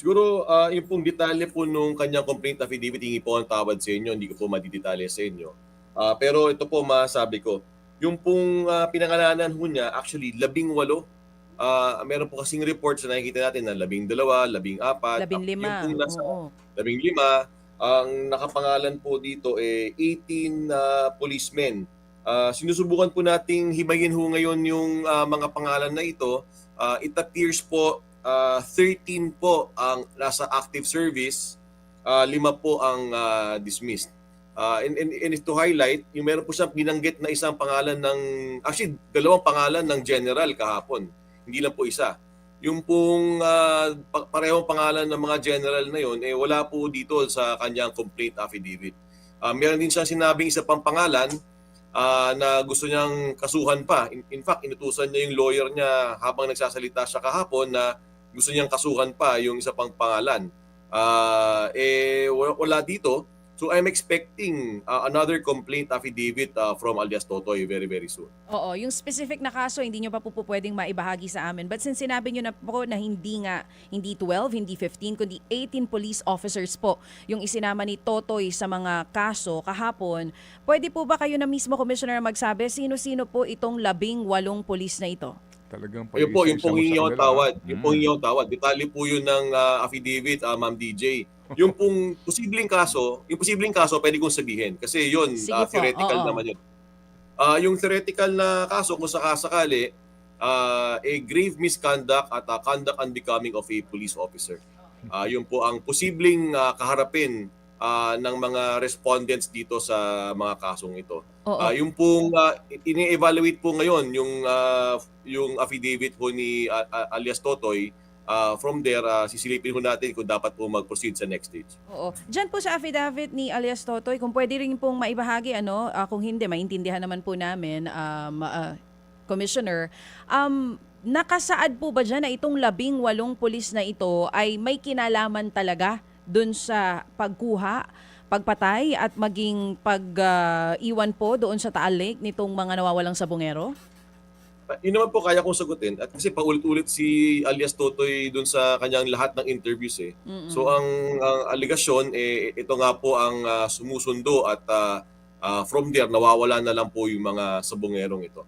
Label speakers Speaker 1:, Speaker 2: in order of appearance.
Speaker 1: Siguro ah, yung pong detalye po nung kanyang complaint affidavit, hingi po ang tawad sa inyo, hindi ko po madidetalye sa inyo. Ah, pero ito po masabi ko, yung pong ah, pinangalanan ho niya, actually labing walo. Ah, meron po kasing reports na nakikita natin na labing dalawa, labing apat.
Speaker 2: Labing
Speaker 1: Yung
Speaker 2: lima.
Speaker 1: pong nasa
Speaker 2: Oo.
Speaker 1: labing lima, ang nakapangalan po dito eh 18 na policemen. Ah, sinusubukan po nating himayin ho ngayon yung ah, mga pangalan na ito. Ah, it appears po ah, 13 po ang nasa active service, ah, lima po ang ah, dismissed. Ah, and, and, and to highlight, yung meron po siyang binanggit na isang pangalan ng, actually dalawang pangalan ng general kahapon. Hindi lang po isa yung pong pa- parehong pangalan ng mga general na yon eh wala po dito sa kanyang complaint affidavit. Ah, meron din siyang sinabing isa pang pangalan ah, na gusto niyang kasuhan pa. In, in fact, inutusan niya yung lawyer niya habang nagsasalita siya kahapon na gusto niyang kasuhan pa yung isa pang pangalan. Ah, eh wala, dito. So I'm expecting ah, another complaint affidavit ah, from alias Totoy very very soon.
Speaker 2: Oo, yung specific na kaso hindi nyo pa po pwedeng maibahagi sa amin. But since sinabi nyo na po na hindi nga, hindi 12, hindi 15, kundi 18 police officers po yung isinama ni Totoy sa mga kaso kahapon, pwede po ba kayo na mismo, Commissioner, magsabi sino-sino po itong labing walong police na ito?
Speaker 3: Talagang
Speaker 1: Ayun po, yung
Speaker 3: pag-isa-isa
Speaker 1: pong hingi tawad. Yung
Speaker 3: Mm.
Speaker 1: pong hingi ang tawad. Detalye po yun ng ah, affidavit, ah, Ma'am DJ. Yung pong posibleng kaso, yung posibleng kaso pwede kong sabihin. Kasi yun,
Speaker 2: Sige
Speaker 1: ah,
Speaker 2: po,
Speaker 1: theoretical
Speaker 2: oo.
Speaker 1: naman yun. Ah, yung theoretical na kaso, kung sakasakali, ah, a grave misconduct at ah, conduct unbecoming of a police officer. Ah, yun po ang posibleng ah, kaharapin ah, ng mga respondents dito sa mga kasong ito.
Speaker 2: Oo.
Speaker 1: Ah, yung pong ah, ini-evaluate po ngayon yung ah, yung affidavit po ni ah, alias Totoy. Ah, from there, ah, sisilipin ko natin kung dapat po mag-proceed sa next stage.
Speaker 2: Oo. Diyan po sa affidavit ni alias Totoy, kung pwede rin pong maibahagi, ano, ah, kung hindi, maintindihan naman po namin, um, ah, Commissioner, um, nakasaad po ba dyan na itong labing walong pulis na ito ay may kinalaman talaga dun sa pagkuha, pagpatay at maging pag-iwan po doon sa Taal Lake nitong mga nawawalang sabongero?
Speaker 1: Ah, yun naman po kaya kong sagutin. At kasi paulit-ulit si alias Totoy dun sa kanyang lahat ng interviews eh.
Speaker 2: Mm-mm.
Speaker 1: So ang, ang aligasyon, eh, ito nga po ang ah, sumusundo at ah, ah, from there, nawawala na lang po yung mga sabongerong ito.